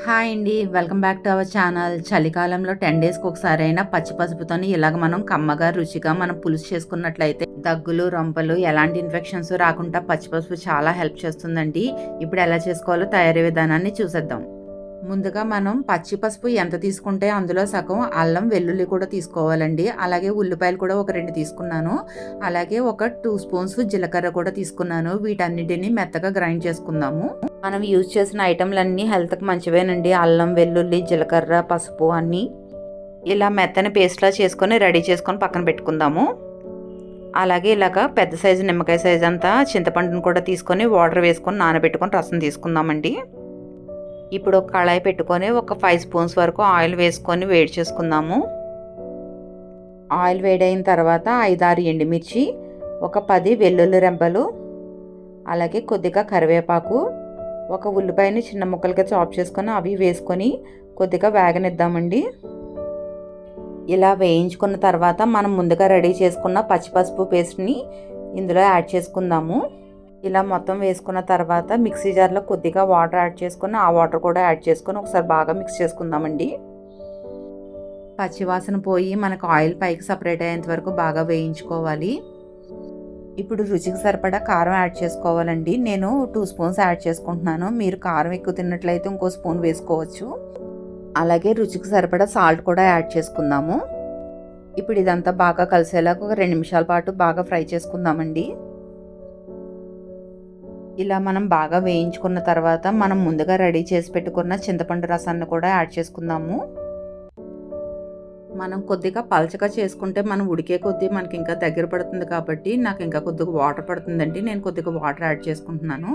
Hi అండి. Welcome back to our channel. చలికాలంలో ten డేస్కి ఒకసారి అయినా పచ్చి పసుపుతోని ఇలాగ మనం కమ్మగా రుచిగా మనం పులుసు చేసుకున్నట్లయితే దగ్గులు రొంపలు ఎలాంటి ఇన్ఫెక్షన్స్ రాకుండా పచ్చి పసుపు చాలా హెల్ప్ చేస్తుందండి. ఇప్పుడు ఎలా చేసుకోవాలో తయారీ విధానాన్ని చూసేద్దాం. ముందుగా మనం పచ్చి పసుపు ఎంత తీసుకుంటే అందులో సగం అల్లం వెల్లుల్లి కూడా తీసుకోవాలండి. అలాగే ఉల్లిపాయలు కూడా ఒక రెండు తీసుకున్నాను. అలాగే ఒక టూ స్పూన్స్ జీలకర్ర కూడా తీసుకున్నాను. వీటన్నిటిని మెత్తగా గ్రైండ్ చేసుకుందాము. మనం యూజ్ చేసిన ఐటెంలన్నీ హెల్త్కి మంచివేనండి. అల్లం వెల్లుల్లి జీలకర్ర పసుపు అన్నీ ఇలా మెత్తని పేస్ట్లా చేసుకొని రెడీ చేసుకొని పక్కన పెట్టుకుందాము. అలాగే ఇలాగ పెద్ద సైజు నిమ్మకాయ సైజు అంతా చింతపండును కూడా తీసుకొని వాటర్ వేసుకొని నానబెట్టుకొని రసం తీసుకుందామండి. ఇప్పుడు ఒక కళాయి పెట్టుకొని ఒక ఫైవ్ స్పూన్స్ వరకు ఆయిల్ వేసుకొని వేడి చేసుకుందాము. ఆయిల్ వేడైన తర్వాత ఐదారు ఎండుమిర్చి ఒక పది వెల్లుల్లి రెబ్బలు అలాగే కొద్దిగా కరివేపాకు ఒక ఉల్లిపాయని చిన్న ముక్కలుగా చాప్ చేసుకొని అవి వేసుకొని కొద్దిగా వేగనిద్దామండి. ఇలా వేయించుకున్న తర్వాత మనం ముందుగా రెడీ చేసుకున్న పచ్చిపసుపు పేస్ట్ని ఇందులో యాడ్ చేసుకుందాము. ఇలా మొత్తం వేసుకున్న తర్వాత మిక్సీ జార్లో కొద్దిగా వాటర్ యాడ్ చేసుకొని ఆ వాటర్ కూడా యాడ్ చేసుకొని ఒకసారి బాగా మిక్స్ చేసుకుందామండి. పచ్చివాసన పోయి మనకు ఆయిల్ పైకి సపరేట్ అయ్యేంత వరకు బాగా వేయించుకోవాలి. ఇప్పుడు రుచికి సరిపడా కారం యాడ్ చేసుకోవాలండి. నేను టూ స్పూన్స్ యాడ్ చేసుకుంటున్నాను. మీరు కారం ఎక్కువ తిన్నట్లయితే ఇంకో స్పూన్ వేసుకోవచ్చు. అలాగే రుచికి సరిపడా సాల్ట్ కూడా యాడ్ చేసుకుందాము. ఇప్పుడు ఇదంతా బాగా కలిసేలాగా ఒక రెండు నిమిషాల పాటు బాగా ఫ్రై చేసుకుందామండి. ఇలా మనం బాగా వేయించుకున్న తర్వాత మనం ముందుగా రెడీ చేసి పెట్టుకున్న చింతపండు రసాన్ని కూడా యాడ్ చేసుకుందాము. మనం కొద్దిగా పలచగా చేసుకుంటే మనం ఉడికే కొద్దీ మనకి ఇంకా దగ్గర పడుతుంది కాబట్టి నాకు ఇంకా కొద్దిగా వాటర్ పడుతుందండి. నేను కొద్దిగా వాటర్ యాడ్ చేసుకుంటున్నాను.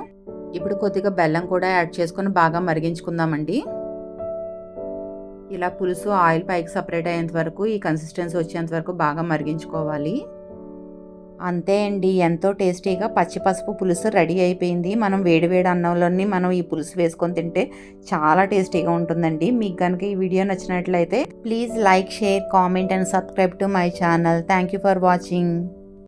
ఇప్పుడు కొద్దిగా బెల్లం కూడా యాడ్ చేసుకొని బాగా మరిగించుకుందామండి. ఇలా పులుసు ఆయిల్ పైకి సపరేట్ అయ్యేంత వరకు ఈ కన్సిస్టెన్సీ వచ్చేంత వరకు బాగా మరిగించుకోవాలి. అంతే అండి. ఎంతో టేస్టీగా పచ్చి పసుపు పులుసు రెడీ అయిపోయింది. మనం వేడివేడి అన్నంలోని మనం ఈ పులుసు వేసుకొని తింటే చాలా టేస్టీగా ఉంటుందండి. మీకు కనుక ఈ వీడియో నచ్చినట్లయితే please like share comment and subscribe to my channel. Thank you for watching.